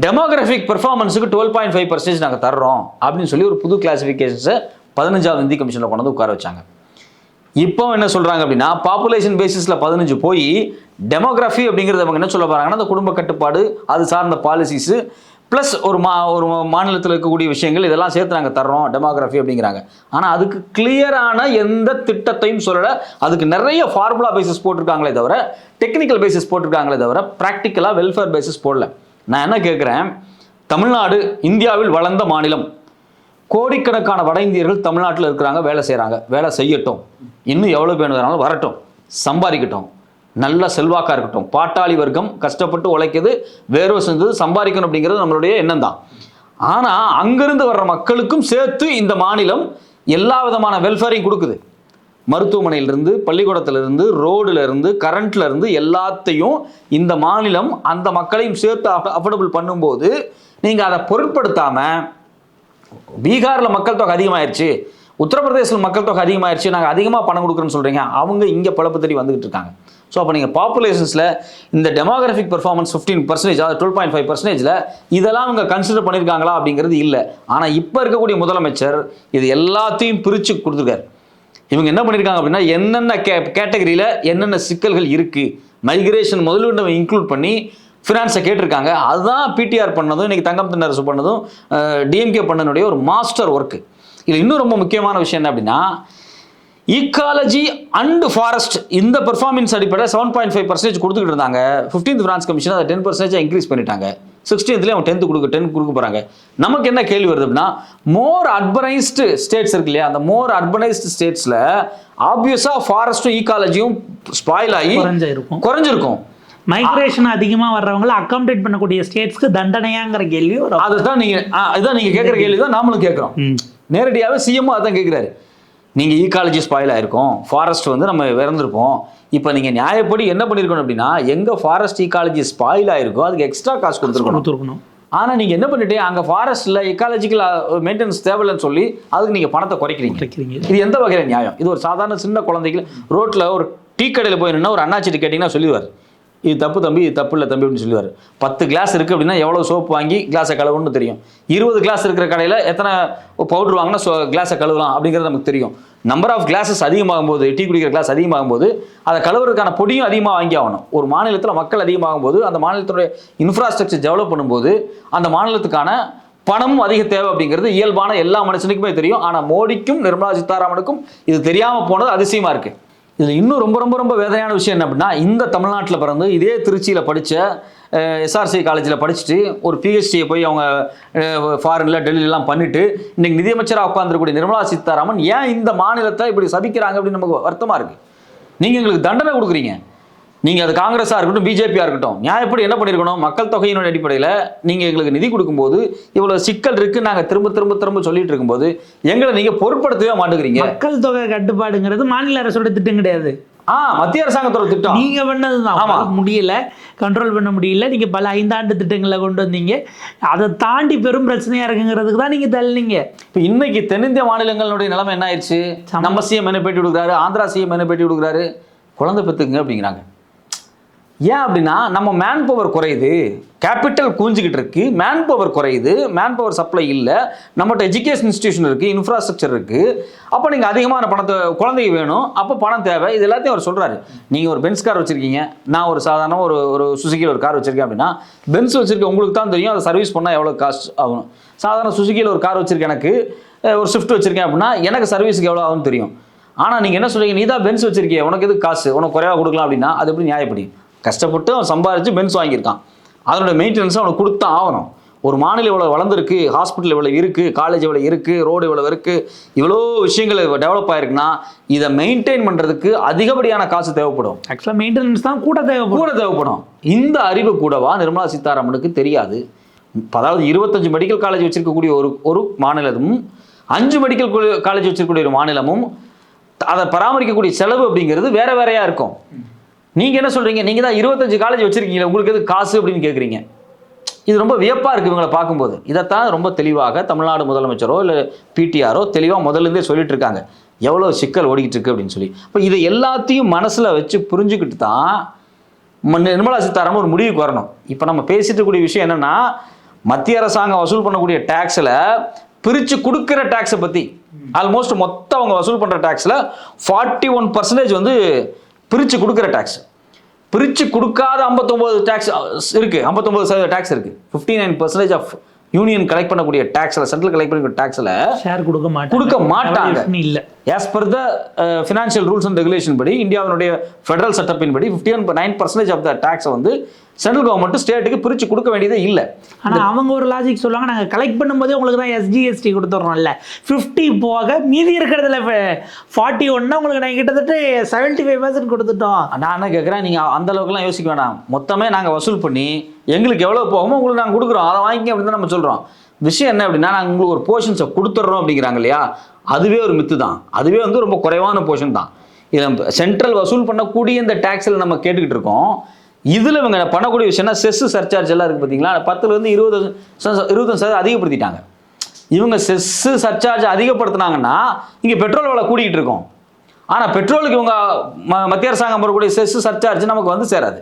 டெமோகிராஃபிக் பெர்ஃபார்மன்ஸுக்கு டுவெல் பாயிண்ட் ஃபைவ் பர்சன்டேஜ் நாங்கள் தர்றோம் அப்படின்னு சொல்லி ஒரு புது கிளாசிஃபிகேஷன்ஸை பதினஞ்சாவது இந்தி கமிஷனில் கொண்டு வந்து உட்கார வச்சாங்க. இப்போ என்ன சொல்கிறாங்க அப்படின்னா பாப்புலேஷன் பேசிஸில் பதினஞ்சு போய் டெமோகிராஃபி அப்படிங்கிறத அவங்க என்ன சொல்ல போகிறாங்கன்னா அந்த குடும்ப கட்டுப்பாடு அது சார்ந்த பாலிசிஸு ப்ளஸ் ஒரு மா ஒரு மாநிலத்தில் இருக்கக்கூடிய விஷயங்கள் இதெல்லாம் சேர்த்து நாங்கள் தர்றோம் டெமோகிராஃபி அப்படிங்கிறாங்க. ஆனால் அதுக்கு கிளியரான எந்த திட்டத்தையும் சொல்லலை. அதுக்கு நிறைய ஃபார்முலா பேசிஸ் போட்டிருக்காங்களே தவிர டெக்னிக்கல் பேசிஸ் போட்டிருக்காங்களே தவிர ப்ராக்டிக்கலாக வெல்ஃபேர் பேசிஸ் போடல. நான் என்ன கேட்குறேன் தமிழ்நாடு இந்தியாவில் வளர்ந்த மாநிலம். கோடிக்கணக்கான வட இந்தியர்கள் தமிழ்நாட்டில் இருக்கிறாங்க வேலை செய்கிறாங்க வேலை செய்யட்டும். இன்னும் எவ்வளோ பேர் வேணாலும் வரட்டும். சம்பாதிக்கட்டும். நல்ல செல்வாக்காக இருக்கட்டும். பாட்டாளி வர்க்கம் கஷ்டப்பட்டு உழைக்கிறது வேர்வை செஞ்சது சம்பாதிக்கணும் அப்படிங்கிறது நம்மளுடைய எண்ணம் தான் ஆனால் அங்கிருந்து வர்ற மக்களுக்கும் சேர்த்து இந்த மாநிலம் எல்லா விதமான வெல்ஃபேரையும் கொடுக்குது. மருத்துவமனையிலிருந்து பள்ளிக்கூடத்திலிருந்து ரோடுல கரண்ட்லேருந்து இருந்து எல்லாத்தையும் இந்த மாநிலம் அந்த மக்களையும் சேர்த்து அஃபோர்டபுள் பண்ணும்போது நீங்கள் அதை பொருட்படுத்தாமல் பீகாரில் மக்கள் தொகை அதிகமாயிருச்சு உத்தரப்பிரதேசில் மக்கள் தொகை அதிகமாயிருச்சு நாங்கள் அதிகமாக பணம் கொடுக்குறோன்னு சொல்கிறீங்க அவங்க இங்கே பிழப்பு தேடி வந்துகிட்டு இருக்காங்க. ஸோ அப்போ நீங்கள் பாப்புலேஷன்ஸில் இந்த டெமோகிராஃபிக் பெர்ஃபார்மன்ஸ் ஃபிஃப்டீன் பர்சன்டேஜ் அதாவது டுவெல் பாயிண்ட் ஃபைவ் பர்சன்டேஜில் இதெல்லாம் அவங்க கன்சிடர் பண்ணியிருக்காங்களா அப்படிங்கிறது இல்லை. ஆனால் இப்போ இருக்கக்கூடிய முதலமைச்சர் இது எல்லாத்தையும் பிரித்து கொடுத்துருக்காரு. இவங்க என்ன பண்ணியிருக்காங்க அப்படின்னா என்னென்ன கே கேட்டகரியில் என்னென்ன சிக்கல்கள் இருக்குது மைக்ரேஷன் முதலீடு இன்க்ளூட் பண்ணி ஃபினான்ஸை கேட்டிருக்காங்க. அதுதான் பிடிஆர் பண்ணதும் இன்னைக்கு தங்கம் தென்னரசு பண்ணதும் டிஎம்கே பண்ணனுடைய ஒரு மாஸ்டர் ஒர்க்கு இதில் இன்னும் ரொம்ப முக்கியமான விஷயம் என்ன அப்படின்னா ஈக்காலஜி அண்ட் ஃபாரஸ்ட் இந்த பெர்ஃபார்மன்ஸ் அடிப்படையில் செவன் பாயிண்ட் ஃபைவ் பர்சன்டேஜ் கொடுத்துக்கிட்டு இருந்தாங்க. ஃபிஃப்டீன்த் ஃபினான்ஸ் கமிஷன் அதை டென் பர்சன்டேஜ் இன்க்ரீஸ் பண்ணிட்டாங்க. சிக்ஸ்டீன்த்லேயே அவங்க டென்த்து கொடுக்க டென் கொடுக்க போகிறாங்க நமக்கு என்ன கேள்வி வருது அப்படின்னா மோர் அர்பனைஸ்டு ஸ்டேட்ஸ் இருக்கு இல்லையா? அந்த மோர் அர்பனைஸ்டு ஸ்டேட்ஸில் ஆப்வியஸாக ஃபாரஸ்ட்டும் ஈக்காலஜியும் ஸ்பாயில் ஆகி குறைஞ்சிருக்கும். குறைஞ்சிருக்கும். மைக்ரேஷன் அதிகமா வர்றவங்கள அக்காமடேட் பண்ணக்கூடிய ஸ்டேட்ஸ்க்கு தண்டனையாங்கிற கேள்வி வரும். அதுதான் நீங்கள் அதுதான் நீங்கள் கேட்குற கேள்வி தான் நாமளும் கேட்குறோம். நேரடியாகவே சிஎம் அதான் கேட்குறாரு. நீங்கள் ஈக்காலஜி ஸ்பாயில் ஆயிருக்கும் ஃபாரஸ்ட் வந்து நம்ம இறந்துருப்போம். இப்போ நீங்கள் நியாயப்படி என்ன பண்ணியிருக்கணும் அப்படின்னா எங்கே ஃபாரஸ்ட் ஈக்காலஜி ஸ்பாயில் ஆயிருக்கோ அதுக்கு எக்ஸ்ட்ரா காசு கொடுத்துருக்கணும். கொடுத்துருக்கணும். ஆனால் நீங்கள் என்ன பண்ணிட்டீங்க அங்கே ஃபாரஸ்ட்டில் இக்காலஜிக்கல் மெயின்டெனன்ஸ் தேவையில்லைன்னு சொல்லி அதுக்கு நீங்கள் பணத்தை குறைக்கிறீங்க. இது எந்த வகையில் நியாயம்? இது ஒரு சாதாரண சின்ன குழந்தைகள் ரோட்டில் ஒரு டீ கடையில் போய் நின்னா ஒரு அண்ணாச்சிட்டு கேட்டிங்கன்னா சொல்லிடுவார். இது தப்பு தம்பி இது தப்பு இல்லை தம்பி அப்படின்னு சொல்லுவார் பத்து கிளாஸ் இருக்குது அப்படின்னா எவ்வளோ சோப்பு வாங்கி கிளாஸை கழுவுன்னு தெரியும். இருபது கிளாஸ் இருக்கிற கடையில் எத்தனை பவுடர் வாங்கினா சோ கிளாஸை கழுவலாம் அப்படிங்கிறது நமக்கு தெரியும். நம்பர் ஆஃப் கிளாஸஸ் அதிகமாகும் போது டீ குடிக்கிற கிளாஸ் அதிகமாகும் போது அதை கழுவுறதுக்கான பொடியும் அதிகமாக வாங்கி ஆகணும். ஒரு மாநிலத்தில் மக்கள் அதிகமாகும் போது அந்த மாநிலத்தினுடைய இன்ஃப்ராஸ்ட்ரக்சர் டெவலப் பண்ணும்போது அந்த மாநிலத்துக்கான பணமும் அதிக தேவை அப்படிங்கிறது இயல்பான எல்லா மனுஷனுக்குமே தெரியும். ஆனால் மோடிக்கும் நிர்மலா சீதாராமனுக்கும் இது தெரியாமல் போனது அதிசயமாக இருக்குது இதில் இன்னும் ரொம்ப ரொம்ப ரொம்ப வேதனையான விஷயம் என்ன அப்படின்னா இந்த தமிழ்நாட்டில் பிறந்து இதே திருச்சியில் படித்த எஸ்ஆர்சி காலேஜில் படிச்சுட்டு ஒரு பிஹெச்டியை போய் அவங்க ஃபாரினில் டெல்லியிலாம் பண்ணிட்டு இன்றைக்கி நிதியமைச்சராக உட்காந்துருக்கூடிய நிர்மலா சீதாராமன் ஏன் இந்த மாநிலத்தை இப்படி சபிக்கிறாங்க அப்படின்னு நமக்கு வருத்தமாக இருக்குது நீங்கள் எங்களுக்கு தண்டனை கொடுக்குறீங்க. நீங்கள் அது காங்கிரஸாக இருக்கட்டும் பிஜேபியாக இருக்கட்டும் நியாயப்படி என்ன பண்ணியிருக்கணும் மக்கள் தொகையினுடைய அடிப்படையில் நீங்கள் எங்களுக்கு நிதி கொடுக்கும்போது இவ்வளோ சிக்கல் இருக்குது நாங்கள் திரும்ப திரும்ப திரும்ப சொல்லிட்டு இருக்கும்போது எங்களை நீங்கள் பொருட்படுத்தவே மாட்டேங்கிறீங்க. மக்கள் தொகை கட்டுப்பாடுங்கிறது மாநில அரசோட திட்டம் கிடையாது. ஆ மத்திய அரசாங்கத்தோட திட்டம். நீங்க பண்ணதுதான். ஆமா. முடியல கண்ட்ரோல் பண்ண முடியல நீங்க பல ஐந்தாண்டு திட்டங்களை கொண்டு வந்தீங்க. அதை தாண்டி பெரும் பிரச்சனையா இருக்குங்கிறதுக்கு தான் நீங்க தள்ளினீங்க. இப்போ இன்னைக்கு தென்னிந்திய மாநிலங்களுடைய நிலைமை என்ன ஆயிடுச்சு? நம்ம சிஎம் என்ன பேட்டி கொடுக்குறாரு ஆந்திரா சிஎம் என்ன பேட்டி கொடுக்குறாரு. குழந்தை பெற்றுக்குங்க அப்படிங்கிறாங்க. ஏன் அப்படின்னா நம்ம மேன் பவர் குறையுது. கேபிட்டல் கூஞ்சிக்கிட்டு இருக்கு. மேன் பவர் குறையுது. மேன் பவர் சப்ளை இல்லை. நம்மகிட்ட எஜுகேஷன் இன்ஸ்டியூஷன் இருக்குது இன்ஃப்ராஸ்ட்ரக்சர் இருக்குது அப்போ நீங்கள் அதிகமான பணத்தை குழந்தைக்கு வேணும். அப்போ பணம் தேவை. இது எல்லாத்தையும் அவர் சொல்கிறாரு நீங்கள் ஒரு பென்ஸ் கார் வச்சுருக்கீங்க. நான் ஒரு சாதாரண ஒரு ஒரு சுசுக்கியில் ஒரு கார் வச்சுருக்கேன் அப்படின்னா பென்ஸ் வச்சுருக்க உங்களுக்கு தான் தெரியும். அதை சர்வீஸ் பண்ணால் எவ்வளோ காஸ்ட் ஆகும். சாதாரண சுசுக்கியில் ஒரு கார் வச்சுருக்கேன் எனக்கு. ஒரு ஸ்விஃப்ட் வச்சுருக்கேன் அப்படின்னா எனக்கு சர்வீஸுக்கு எவ்வளோ ஆகும்னு தெரியும். ஆனால் நீங்கள் என்ன சொல்கிறீங்க நீ தான் பென்ஸ் வச்சிருக்கிய. உனக்கு எது காசு? உனக்கு குறைவாக கொடுக்கலாம் அப்படின்னா அது எப்படி நியாயப்படி? கஷ்டப்பட்டு அவன் சம்பாதிச்சு பென்ஸ் வாங்கியிருக்கான். அதனோட மெயின்டெனன்ஸ் அவனுக்கு கொடுத்தா ஆகணும். ஒரு மாநிலம் இவ்வளோ வளர்ந்துருக்கு ஹாஸ்பிட்டல் இவ்வளோ இருக்குது காலேஜ் இவ்வளோ இருக்குது ரோடு இவ்வளோ இருக்குது இவ்வளோ விஷயங்கள் டெவலப் ஆயிருக்குன்னா இதை மெயின்டைன் பண்ணுறதுக்கு அதிகப்படியான காசு தேவைப்படும். ஆக்சுவலாக மெயின்டெனன்ஸ் தான் கூட தேவைப்படும். கூட தேவைப்படும். இந்த அறிவு கூடவா நிர்மலா சீதாராமனுக்கு தெரியாது. அதாவது இருபத்தஞ்சு மெடிக்கல் காலேஜ் வச்சிருக்கக்கூடிய ஒரு ஒரு மாநிலமும் அஞ்சு மெடிக்கல் காலேஜ் வச்சிருக்கக்கூடிய ஒரு மாநிலமும் அதை பராமரிக்கக்கூடிய செலவு அப்படிங்கிறது வேற வேறையா இருக்கும். நீங்க என்ன சொல்றீங்க? நீங்க தான் இருபத்தஞ்சு காலேஜ் வச்சிருக்கீங்க உங்களுக்கு எது காசு அப்படின்னு கேட்குறீங்க இது ரொம்ப வியப்பா இருக்கு இவங்களை பார்க்கும்போது. இதைத்தான் ரொம்ப தெளிவாக தமிழ்நாடு முதலமைச்சரோ இல்லை பிடிஆரோ தெளிவாக முதல்ல இருந்தே சொல்லிட்டு இருக்காங்க. எவ்வளோ சிக்கல் ஓடிக்கிட்டு இருக்கு அப்படின்னு சொல்லி. இப்போ இதை எல்லாத்தையும் மனசில் வச்சு புரிஞ்சுக்கிட்டு தான் நிர்மலா சீதாராமன் ஒரு முடிவுக்கு வரணும். இப்போ நம்ம பேசிட்டு கூடிய விஷயம் என்னன்னா மத்திய அரசாங்கம் வசூல் பண்ணக்கூடிய டேக்ஸில் பிரித்து கொடுக்குற டேக்ஸை பற்றி ஆல்மோஸ்ட் மொத்தம் அவங்க வசூல் பண்ணுற டேக்ஸில் ஃபார்ட்டி ஒன் பர்சன்டேஜ் வந்து பிரித்து கொடுக்குற டேக்ஸ் பிரித்து கொடுக்காத ஐம்பத்தொம்போது டேக்ஸ் இருக்குது ஐம்பத்தொம்போது சதவீத டேக்ஸ் இருக்குது fifty nine percentage of union collect பண்ணக்கூடிய டேக்ஸில் சென்ட்ரல் கலெக்ட் பண்ணக்கூடிய டேக்ஸில் ஷேர் கொடுக்க மாட்டாங்க. கொடுக்க மாட்டாங்க. இல்ல. As per the financial rules and regulation படி இந்தியாவினுடைய ஃபெடரல் சட்டப்பின் படி fifty one nine percentage of the டேக்ஸை வந்து சென்ட்ரல் கவர்மெண்ட் ஸ்டேட்டுக்கு பிரித்து கொடுக்க வேண்டியதே இல்லை. ஆனா அவங்க ஒரு லாஜிக் சொல்லுவாங்க நாங்க கலெக்ட் பண்ணும்போதே உங்களுக்கு தான் எஸ்ஜிஎஸ்டி கொடுத்துட்றோம்ல ஃபிஃப்டி போக மீதி இருக்கிறதுல ஃபார்ட்டி ஒன்னா உங்களுக்கு நாங்கள் கிட்டத்தட்ட செவன்ட்டி ஃபைவ் பர்சன்ட் கொடுத்துட்டோம். நான் என்ன கேட்குறேன் நீங்கள் அந்த அளவுக்குலாம் யோசிக்க வேணாம். மொத்தமே நாங்கள் வசூல் பண்ணி எங்களுக்கு எவ்வளோ போகுமோ உங்களுக்கு நாங்கள் கொடுக்குறோம். அதை வாங்கிக்க அப்படின்னு தான் நம்ம சொல்கிறோம் விஷயம் என்ன அப்படின்னா நாங்கள் உங்களுக்கு ஒரு போர்ஷன்ஸை கொடுத்துட்றோம் அப்படிங்கிறாங்க இல்லையா? அதுவே ஒரு மித்து தான். அதுவே வந்து ரொம்ப குறைவான போர்ஷன் தான். இதில் சென்ட்ரல் வசூல் பண்ணக்கூடிய இந்த டேக்ஸில் நம்ம கேட்டுக்கிட்டு இருக்கோம். இதில் இவங்க பண்ணக்கூடிய விஷயம்னா செஸ் சர்சார்ஜ் எல்லாம் இருக்குது பார்த்தீங்களா பத்துலேருந்து இருபது இருபத்தஞ்சு சதவீதம் அதிகப்படுத்திட்டாங்க. இவங்க செஸ்ஸு சர்ச்சார்ஜ் அதிகப்படுத்தினாங்கன்னா இங்கே பெட்ரோல் விலை கூடிக்கிட்டு இருக்கோம். ஆனால் பெட்ரோலுக்கு இவங்க மத்திய அரசாங்கம் போடக்கூடிய செஸ் சர்சார்ஜ் நமக்கு வந்து சேராது.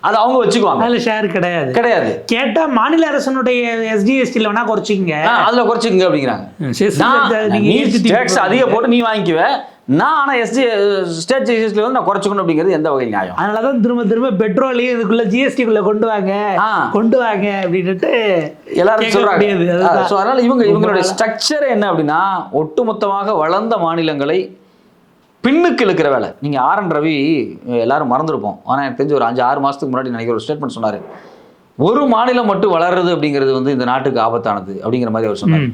அது அவங்க வச்சுக்குவாங்க. அதில் ஷேர் கிடையாது. கிடையாது. கேட்டா மாநில அரசனுடைய எஸ்ஜிஎஸ்டியில் வேணா குறைச்சிங்க ஆ, அதுல குறைச்சிக்கங்க அப்படிங்கிறாங்க. டேக்ஸ் அதிக போட்டு நீ வாங்கிக்குவ. நான் ஆனா எஸ்டி ஸ்டேட் ஜிஎஸ்டில வந்து நான் குறைச்சிக்கணும் அப்படிங்கிறது எந்த வகை நியாயம். அதனால தான் திரும்ப திரும்ப பெட்ரோலையும் இதுக்குள்ள ஜிஎஸ்டிக்குள்ள கொண்டு வாங்க. கொண்டு வாங்க அப்படின்ட்டு எல்லாரும் அதுதான். so அதனால இவங்க இவங்களுடைய ஸ்ட்ரக்சர் என்ன அப்படின்னா ஒட்டுமொத்தமாக வளர்ந்த மாநிலங்களை பின்னுக்கு இழுக்கிற வேலை. நீங்க ஆர் என் ரவி எல்லாரும் மறந்துருப்போம். ஆனா எனக்கு தெரிஞ்ச ஒரு அஞ்சு ஆறு மாசத்துக்கு முன்னாடி நினைக்கிற ஒரு ஸ்டேட்மெண்ட் சொன்னாரு. ஒரு மாநிலம் மட்டும் வளருது அப்படிங்கிறது வந்து இந்த நாட்டுக்கு ஆபத்தானது அப்படிங்கிற மாதிரி அவர் சொன்னார்.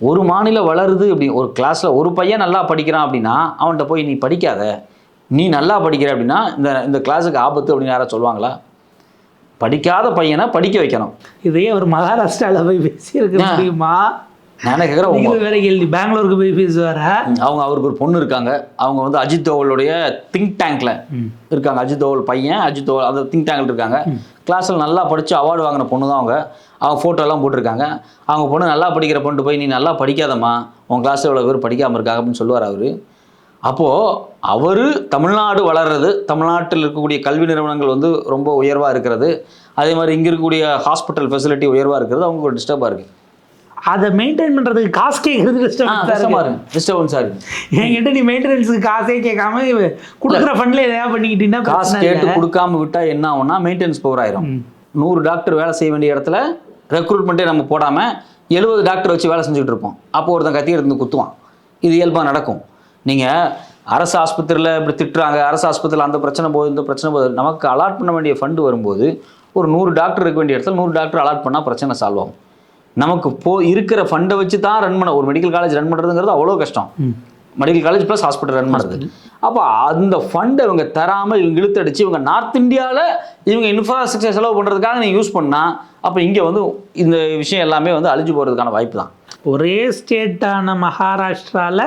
ஒரு மாநிலம் வளருது அப்படி ஒரு கிளாஸில் ஒரு பையன் நல்லா படிக்கிறான் அப்படின்னா அவன்கிட்ட போய் நீ படிக்காத. நீ நல்லா படிக்கிற அப்படின்னா இந்த இந்த கிளாஸுக்கு ஆபத்து அப்படின்னு யாராவது சொல்லுவாங்களா? படிக்காத பையனை படிக்க வைக்கணும். இதையே ஒரு மகாராஷ்டிரால போய் பேசியிருக்க. முடியுமா? நான் கேட்குறேன் நீங்க வேற கேள்வி. பெங்களூருக்கு போய் பேசுவார? அவங்க அவருக்கு ஒரு பொண்ணு இருக்காங்க. அவங்க வந்து அஜித் தோவலுடைய திங்க் டேங்க்ல இருக்காங்க. அஜித் தோவல் பையன் அஜித் தோவல் அந்த திங்க் டேங்க்ல இருக்காங்க. கிளாஸில் நல்லா படித்து அவார்டு வாங்கின பொண்ணு தான் அவங்க அவங்க எல்லாம் போட்டிருக்காங்க. அவங்க பொண்ணு நல்லா படிக்கிற பொண்ணு போய் நீ நல்லா படிக்காதம்மா. உன் கிளாஸில் இவ்வளோ பேர் படிக்காமல் இருக்காங்க அப்படின்னு சொல்லுவார் அவர். அப்போது அவர் தமிழ்நாடு வளர்றது தமிழ்நாட்டில் இருக்கக்கூடிய கல்வி நிறுவனங்கள் வந்து ரொம்ப உயர்வாக இருக்கிறது. அதே மாதிரி இங்கே இருக்கக்கூடிய ஹாஸ்பிட்டல் ஃபெசிலிட்டி உயர்வாக இருக்கிறது. அவங்களுக்கு ஒரு டிஸ்டர்பாக இருக்குது அதை மெயின்டைன் பண்றதுக்கு காசு கேட்கறது கஷ்டமாக கஷ்டம் இருக்கு டிஸ்டர்பன்ஸாக இருக்குது என்கிட்ட நீ மெயின்டெனன்ஸுக்கு காசே கேட்காம கொடுக்குற ஃபண்ட்ல எதையா பண்ணிக்கிட்டீங்கன்னா காசு கேட்டு. கொடுக்காம விட்டா என்ன ஆகும்னா மெயின்டெனன்ஸ் பவர் ஆயிரும் நூறு டாக்டர் வேலை செய்ய வேண்டிய இடத்துல ரெக்ரூட்மெண்ட்டே நம்ம போடாம எழுபது டாக்டர் வச்சு வேலை செஞ்சுட்டு இருப்போம். அப்போ ஒருத்தன் கத்தி எடுத்து குத்துவான். இது இயல்பாக நடக்கும். நீங்க அரசு ஆஸ்பத்திரியில் இப்படி திட்டுறாங்க அரசு ஆஸ்பத்திரியில் அந்த பிரச்சனை போகுது இந்த பிரச்சனை போகுது. நமக்கு அலாட் பண்ண வேண்டிய ஃபண்டு வரும்போது ஒரு நூறு டாக்டர் இருக்க வேண்டிய இடத்துல நூறு டாக்டர் அலாட் பண்ணால் பிரச்சனை சால்வ் ஆகும். நமக்கு போ இருக்கிற ஃபண்டை வச்சு தான் ரன் பண்ண ஒரு மெடிக்கல் காலேஜ் ரன் பண்ணுறதுங்கிறது அவ்வளோ கஷ்டம். Medical college plus hospital run பண்ணுறது அப்போ அந்த ஃபண்டை இவங்க தராமல் இவங்க இழுத்தடிச்சு இவங்க நார்த் இந்தியாவில் இவங்க இன்ஃப்ராஸ்ட்ரக்சர் செலவு பண்ணுறதுக்காக நீங்கள் யூஸ் பண்ணால் அப்போ இங்கே வந்து இந்த விஷயம் எல்லாமே வந்து அழிஞ்சு போகிறதுக்கான வாய்ப்பு தான். ஒரே ஸ்டேட்டான மகாராஷ்டிரால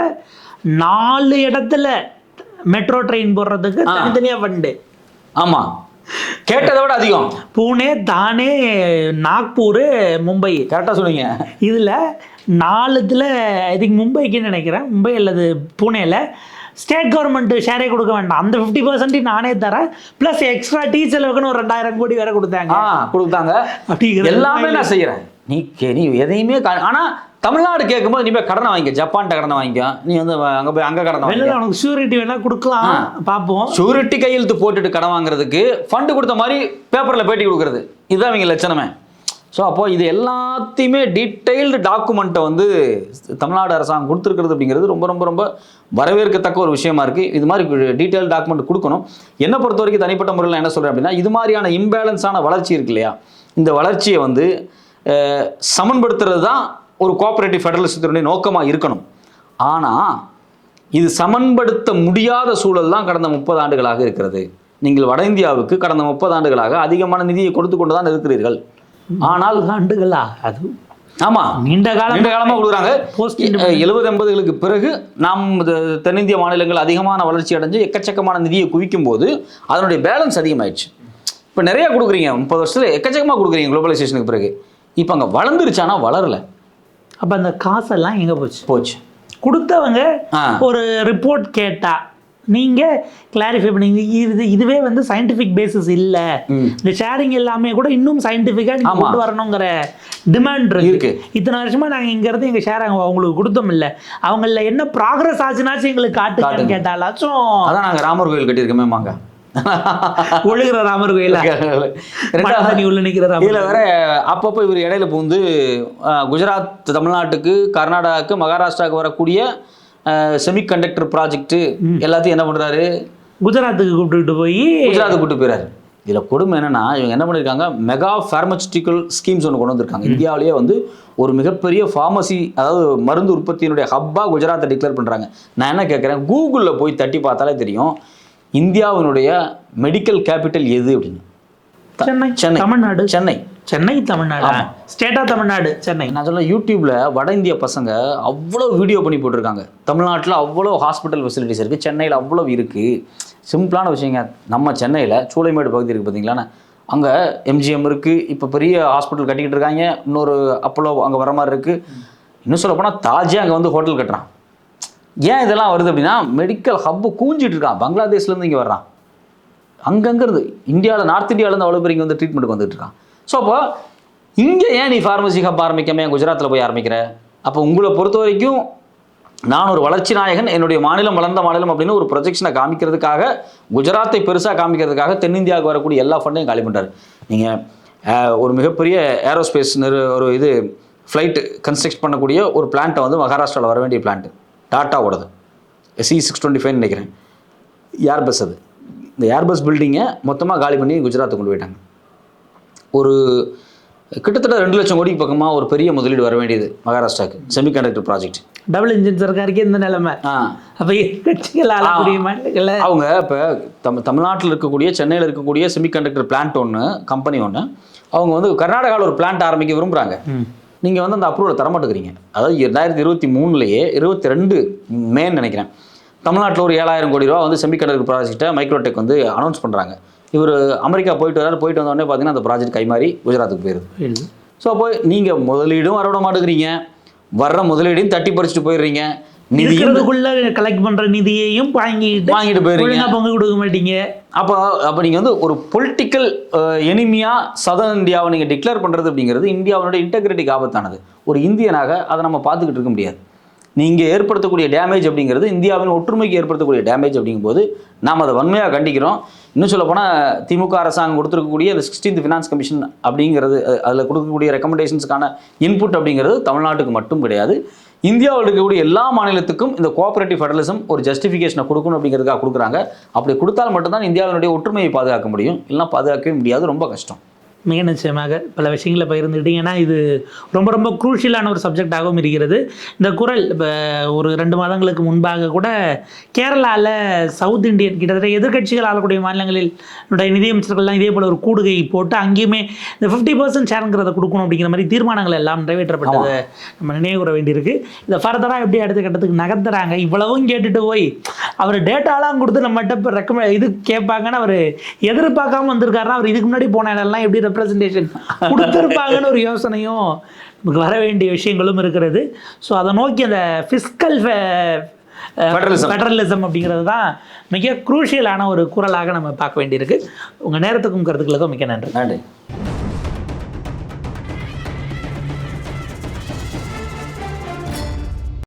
நாலு இடத்துல மெட்ரோ ட்ரெயின் போடுறதுக்கு ஆ. தனித்தனியா ஃபண்டு ஆமாம் கேட்டதை விட அதிகம். பூனே தானே நாக்பூர் மும்பை. கரெக்டாக சொன்னீங்க. இதில் நாலுத்துல ஐ திங்க் மும்பைக்குன்னு நினைக்கிறேன். மும்பை அல்லது பூனேல ஸ்டேட் கவர்மெண்ட் ஷேரே கொடுக்க வேண்டாம். அந்த ஃபிஃப்டி பர்சன்ட் நானே தரேன். ப்ளஸ் எக்ஸ்ட்ரா டீச்சலுக்குன்னு ஒரு ரெண்டாயிரம் கோடி வேற கொடுத்தாங்க. கொடுத்தாங்க. அப்படிங்கிறது எல்லாமே நான் செய்கிறேன் நீ நீ எதையுமே கா- ஆனா தமிழ்நாடு கேட்கும்போது நீ போய் கடனை வாங்கிக்க. ஜப்பான்கிட்ட கடனை வாங்கிக்க. நீ வந்து அங்கே போய் அங்கே கடனை வெளில உனக்கு ஷூரிட்டி வேணா கொடுக்கலாம். பார்ப்போம். ஷூரிட்டி கையெழுத்து போட்டுட்டு கடன் வாங்குறதுக்கு ஃபண்டு கொடுத்த மாதிரி பேப்பரில் பேட்டி கொடுக்குறது. இதுதான் இவங்க லட்சணமே. ஸோ அப்போ இது எல்லாத்தையுமே டீட்டெயில்டு டாக்குமெண்ட்டை வந்து தமிழ்நாடு அரசாங்கம் கொடுத்துருக்கிறது அப்படிங்கிறது ரொம்ப ரொம்ப ரொம்ப வரவேற்கத்தக்க ஒரு விஷயமா இருக்குது இது மாதிரி டீட்டெயில் டாக்குமெண்ட் கொடுக்கணும். என்னை பொறுத்த வரைக்கும் தனிப்பட்ட முறையில் என்ன சொல்கிறேன் அப்படின்னா இது மாதிரியான இம்பேலன்ஸான வளர்ச்சி இருக்கு இல்லையா? இந்த வளர்ச்சியை வந்து சமன்படுத்துறது தான் ஒரு கோஆபரேட்டிவ் ஃபெடரலிசத்தினுடைய நோக்கமாக இருக்கணும். ஆனால் இது சமன்படுத்த முடியாத சூழல் தான் கடந்த முப்பது ஆண்டுகளாக இருக்கிறது. நீங்கள் வட இந்தியாவுக்கு கடந்த முப்பது ஆண்டுகளாக அதிகமான நிதியை கொடுத்து கொண்டு தான் இருக்கிறீர்கள். ஆனால் நாலு ஆண்டுகளா அது ஆமா. நீண்ட காலம்? நீண்ட காலமா கொடுக்குறாங்க. எழுபது எண்பதுகளுக்கு பிறகு நாம் தென்னிந்திய மாநிலங்கள் அதிகமான வளர்ச்சி அடைஞ்சு எக்கச்சக்கமான நிதியை குவிக்கும் போது அதனுடைய பேலன்ஸ் அதிகமாயிடுச்சு. இப்போ நிறைய கொடுக்குறீங்க. முப்பது வருஷத்துல எக்கச்சக்கமா கொடுக்குறீங்க குளோபலைசேஷனுக்கு பிறகு. இப்போ அங்கே வளர்ந்துருச்சானா வளரல. அப்ப அந்த காசெல்லாம் எங்க போச்சு போச்சு கொடுத்தவங்க. ஒரு ரிப்போர்ட் கேட்டா நீங்க கிளாரிஃபை பண்ணீங்க இது இதுவே வந்து சயின்டிஃபிக் பேசிஸ் இல்ல. இந்த ஷேரிங் எல்லாமே கூட இன்னும் சயின்டிஃபிக்கா நீங்க ஆமா. கொண்டு வரணுங்கிற டிமாண்ட் இருக்கு. இத்தனை வருஷமா நாங்க இங்க இருந்து எங்க ஷேர் அவங்களுக்கு கொடுத்தோம் இல்ல அவங்கள என்ன ப்ராக்ரஸ் ஆச்சுனாச்சும் எங்களுக்கு காட்டுங்கன்னு காட்டுங்க. கேட்டாலாச்சும் அதான் நாங்க ராமர் கோயில் கட்டியிருக்கோமே மாங்க ஒழுகிற ராமர் கோயில? தண்ணி *laughs* உள்ள ராமர் இதுல வேற அப்பப்போ இவர் இடையில பூந்து அஹ், குஜராத் தமிழ்நாட்டுக்கு கர்நாடகாவுக்கு மகாராஷ்டிராவுக்கு வரக்கூடிய செமிகண்டக்டர் ப்ராஜெக்ட் எல்லாத்தையும் என்ன பண்றாரு? குஜராத்துக்கு கூப்பிட்டுட்டு போய் குஜராத்துக்கு கூட்டு போயிறாரு. இதுல கொடுமை என்னன்னா இவங்க என்ன பண்ணிருக்காங்க? மெகா ஃபார்மஸ்டிக்கல் ஸ்கீம்ஸ் ஒன்று கொண்டு வந்திருக்காங்க. இந்தியாவிலேயே வந்து ஒரு மிகப்பெரிய ஃபார்மசி அதாவது மருந்து உற்பத்தியினுடைய ஹப்பா குஜராத்தை டிக்ளேர் பண்றாங்க. நான் என்ன கேட்குறேன் கூகுளில் போய் தட்டி பார்த்தாலே தெரியும். இந்தியாவினுடைய மெடிக்கல் கேபிட்டல் எது அப்படின்னு? சென்னை சென்னை. தமிழ்நாடு. சென்னை. சென்னை தமிழ்நாடு. ஸ்டேட்டா தமிழ்நாடு. சென்னை. நான் சொல்ல யூடியூப்ல வட இந்திய பசங்க அவ்வளோ வீடியோ பண்ணி போட்டிருக்காங்க. தமிழ்நாட்டில் அவ்வளோ ஹாஸ்பிட்டல் ஃபெசிலிட்டிஸ் இருக்குது சென்னையில் அவ்வளோ இருக்குது சிம்பிளான விஷயங்க. நம்ம சென்னையில் சூளைமேடு பகுதி இருக்குது பார்த்தீங்களா அங்கே எம்ஜிஎம் இருக்குது இப்போ பெரிய ஹாஸ்பிட்டல் கட்டிக்கிட்டு இருக்காங்க. இன்னொரு அப்போலோ அங்கே வர மாதிரி இருக்குது இன்னும் சொல்ல போனால் தாஜே அங்கே வந்து ஹோட்டல் கட்டுறான். ஏன் இதெல்லாம் வருது அப்படின்னா மெடிக்கல் ஹப்பு கூஞ்சிட்டு இருக்கான். பங்களாதேஷ்லேருந்து இங்கே வர்றான். அங்கங்கிறது இந்தியாவில் நார்த் இந்தியாவிலேருந்து அவ்வளோ பேர் இங்கே வந்து ட்ரீட்மெண்ட்டுக்கு வந்துட்டு இருக்கான். ஸோ அப்போ இங்கே ஏன் நீ ஃபார்மசி ஹப் ஆரம்பிக்காம ஏன் குஜராத்தில் போய் ஆரம்பிக்கிற? அப்போ உங்களை பொறுத்த வரைக்கும் நான் ஒரு வளர்ச்சி நாயகன் என்னுடைய மாநிலம் வளர்ந்த மாநிலம் அப்படின்னு ஒரு ப்ரொஜெக்ஷனை காமிக்கிறதுக்காக குஜராத்தை பெருசாக காமிக்கிறதுக்காக தென்னிந்தியாவுக்கு வரக்கூடிய எல்லா ஃபண்டையும் காலி பண்ணுறாரு நீங்கள் ஒரு மிகப்பெரிய ஏரோஸ்பேஸ் நிறு ஒரு இது ஃப்ளைட்டு கன்ஸ்ட்ரக்ட் பண்ணக்கூடிய ஒரு பிளான்ட்டை வந்து மகாராஷ்டிராவில் வர வேண்டிய பிளான்ட்டு டாட்டாவோடது. சி சிக்ஸ் டுவெண்ட்டி ஃபைவ் நினைக்கிறேன். ஏர்பஸ் அது. இந்த ஏர்பஸ் பில்டிங்கை மொத்தமாக காலி பண்ணி குஜராத்துக்கு கொண்டு போயிட்டாங்க. ஒரு கிட்டத்தட்ட ரெண்டு லட்சம் கோடிக்கு பக்கமாக ஒரு பெரிய முதலீடு வர வேண்டியது மகாராஷ்டிராக்கு செமிகண்டக்டர் ப்ராஜெக்ட் டபுள் இன்ஜின் சர்க்காருக்கே இந்த நிலைமை. அப்ப கட்சிகள் அவங்க இப்போ தம் தமிழ்நாட்டில் இருக்கக்கூடிய சென்னையில் இருக்கக்கூடிய செமிகண்டக்டர் பிளான்ட் ஒன்று கம்பெனி ஒன்று அவங்க வந்து கர்நாடகாவில் ஒரு பிளான்ட் ஆரம்பிக்க விரும்புகிறாங்க நீங்கள் வந்து அந்த அப்ரூவலை தரமாட்டேங்கிறீங்க. அதாவது ரெண்டாயிரத்தி இருபத்தி மூணுலேயே இருபத்தி ரெண்டு மேன்னு நினைக்கிறேன். தமிழ்நாட்டில் ஒரு ஏழாயிரம் கோடி ரூபா வந்து செமிகண்டக்டர் ப்ராஜெக்ட்டை மைக்ரோடெக் வந்து அனௌன்ஸ் பண்ணுறாங்க இவர் அமெரிக்கா போயிட்டு வராரு போயிட்டு வந்த உடனே பார்த்தீங்கன்னா அந்த ப்ராஜெக்ட் கைமாறி குஜராத்துக்கு போயிருது. ஸோ அப்போ நீங்கள் முதலீடும் வரவிட மாட்டேங்கிறீங்க. வர்ற முதலீடையும் தட்டி பறிச்சுட்டு போயிடுறீங்க. இருக்கிறதுக்குள்ள கலெக்ட் பண்ற நிதியையும் வாங்கிட்டு வாங்கிட்டு ஒழுங்கா பங்கு கொடுக்க மாட்டீங்க. அப்போ அப்போ நீங்கள் வந்து ஒரு பொலிட்டிக்கல் எனிமியா சதர்ன் இந்தியாவை நீங்கள் டிக்ளேர் பண்ணுறது அப்படிங்கிறது இந்தியாவினுடைய இன்டெகிரிட்டிக்கு ஆபத்தானது. ஒரு இந்தியனாக அதை நம்ம பார்த்துக்கிட்டு இருக்க முடியாது. நீங்கள் ஏற்படுத்தக்கூடிய டேமேஜ் அப்படிங்கிறது இந்தியாவின் ஒற்றுமைக்கு ஏற்படுத்தக்கூடிய டேமேஜ் அப்படிங்கும்போது நாம் அதை வன்மையாக கண்டிக்கிறோம். இன்னும் சொல்ல போனால் திமுக அரசாங்கம் கொடுத்துருக்கக்கூடிய அந்த சிக்ஸ்டீன்த் ஃபினான்ஸ் கமிஷன் அப்படிங்கிறது அதில் கொடுக்கக்கூடிய ரெக்கமெண்டேஷன்ஸ்க்கான இன்புட் அப்படிங்கிறது தமிழ்நாட்டுக்கு மட்டும் கிடையாது. இந்தியாவில் இருக்கக்கூடிய எல்லா மாநிலத்துக்கும் இந்த கோஆபரேட்டிவ் ஃபெடரலிசம் ஒரு ஜஸ்டிஃபிகேஷனை கொடுக்கணும் அப்படிங்கிறதுக்காக கொடுக்குறாங்க. அப்படி கொடுத்தால் மட்டும்தான் இந்தியாவினுடைய ஒற்றுமையை பாதுகாக்க முடியும். இல்லைனா பாதுகாக்கவே முடியாது. ரொம்ப கஷ்டம். மிக நிச்சயமாக பல விஷயங்களை பகிர்ந்துக்கிட்டீங்கன்னா இது ரொம்ப ரொம்ப குரூஷியலான ஒரு சப்ஜெக்டாகவும் இருக்கிறது. இந்த குரல் இப்போ ஒரு ரெண்டு மாதங்களுக்கு முன்பாக கூட கேரளாவில் சவுத் இந்தியன் கிட்டத்தட்ட எதிர்க்கட்சிகள் ஆளக்கூடிய மாநிலங்களில் நிதியமைச்சர்கள்லாம் இதே போல் ஒரு கூடுகை போட்டு அங்கேயுமே இந்த ஃபிஃப்டி பர்சன்ட் ஷேருங்கிறத கொடுக்கணும் அப்படிங்கிற மாதிரி தீர்மானங்கள் எல்லாம் நிறைவேற்றப்பட்டதை. நம்ம நினைவு கூற வேண்டியிருக்கு. இதை ஃபர்தராக எப்படி அடுத்த கட்டத்துக்கு நகர்த்துறாங்க இவ்வளவும் கேட்டுட்டு போய் அவர் டேட்டாலாம் கொடுத்து நம்மகிட்ட இப்போ ரெக்கமெ இது கேட்பாங்கன்னு அவர் எதிர்பார்க்காம வந்திருக்காருன்னா அவர் இதுக்கு முன்னாடி போன இடம்லாம் எப்படி ரெப்ரசன்டேஷன் கொடுத்துருப்பாங்கன்னு ஒரு யோசனையும் நமக்கு வர வேண்டிய விஷயங்களும் இருக்கிறது. ஸோ அதை நோக்கி அந்த ஃபிஸ்கல். ஃபெடரலிசம் அப்படிங்கிறது தான் மிக குரூஷியலான ஒரு குரலாக நம்ம பார்க்க வேண்டியிருக்கு. உங்கள் நேரத்துக்கும் கருத்துக்களுக்கும் மிக்க நன்றி. நன்றி.